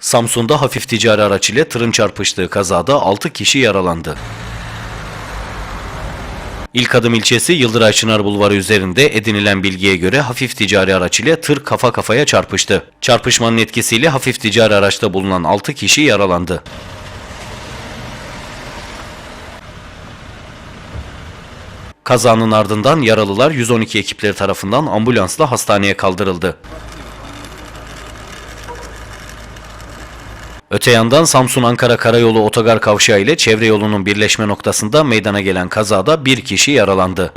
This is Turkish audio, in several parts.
Samsun'da hafif ticari araç ile tırın çarpıştığı kazada 6 kişi yaralandı. İlk adım ilçesi Yıldıray Çınar Bulvarı üzerinde edinilen bilgiye göre hafif ticari araç ile tır kafa kafaya çarpıştı. Çarpışmanın etkisiyle hafif ticari araçta bulunan 6 kişi yaralandı. Kazanın ardından yaralılar 112 ekipleri tarafından ambulansla hastaneye kaldırıldı. Öte yandan Samsun-Ankara Karayolu Otogar Kavşağı ile çevre yolunun birleşme noktasında meydana gelen kazada bir kişi yaralandı.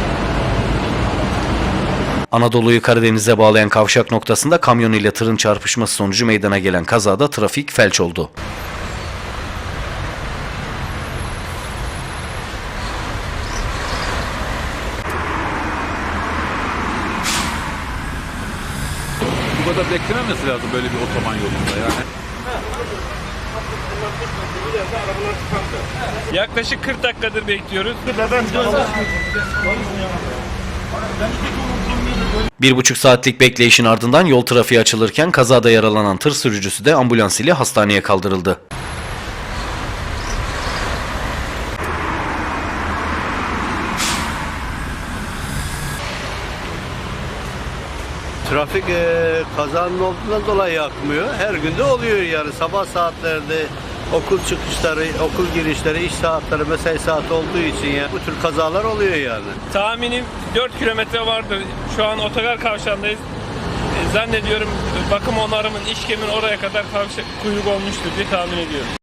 Anadolu'yu Karadeniz'e bağlayan kavşak noktasında kamyon ile tırın çarpışması sonucu meydana gelen kazada trafik felç oldu. Bu kadar beklememesi lazım böyle bir otoban yolunda yani. Yaklaşık 40 dakikadır bekliyoruz. Bir buçuk saatlik bekleyişin ardından yol trafiği açılırken kazada yaralanan tır sürücüsü de ambulans ile hastaneye kaldırıldı. Trafik eee, kazanın olduğundan dolayı akmıyor. Her günde oluyor yani sabah saatlerinde okul çıkışları, okul girişleri, iş saatleri, mesai saati olduğu için ya bu tür kazalar oluyor yani. Tahminim 4 kilometre vardır. Şu an otogar kavşağındayız. E, Zannediyorum bakım onarımın iş kemin oraya kadar kavşak kuyruk olmuştur diye tahmin ediyorum.